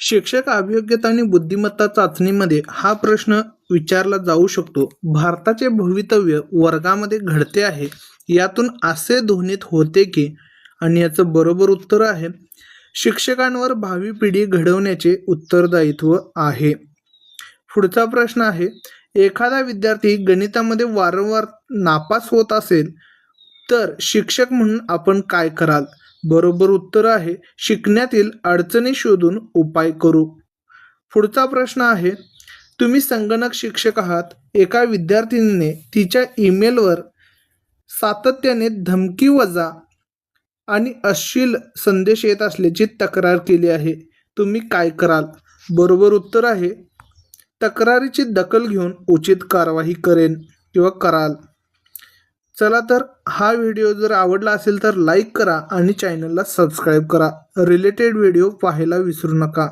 शिक्षक अभियोग्यता आणि बुद्धिमत्ता चाचणीमध्ये हा प्रश्न विचारला जाऊ शकतो. भारताचे भवितव्य वर्गामध्ये घडते आहे. यातून असे ध्वनित होते की आणि याचं बरोबर उत्तर आहे शिक्षकांवर भावी पिढी घडवण्याचे उत्तरदायित्व आहे. पुढचा प्रश्न आहे एखादा विद्यार्थी गणितामध्ये वारंवार नापास होत असेल तर शिक्षक म्हणून आपण काय कराल? बरोबर उत्तर आहे शिकण्यातील अडचणी शोधून उपाय करू. पुढचा प्रश्न आहे तुम्ही संगणक शिक्षक आहात एका विद्यार्थिनीने तिच्या ईमेलवर सातत्याने धमकी वजा आणि अश्लील संदेश येत असल्याची तक्रार केली आहे. तुम्ही काय कराल? बरोबर उत्तर आहे तक्रारीची दखल घेऊन उचित कारवाई करेन किंवा कराल. चला तर हा व्हिडिओ जर आवडला असेल तर लाईक करा आणि चॅनलला सबस्क्राईब करा. रिलेटेड व्हिडिओ पाहायला विसरू नका.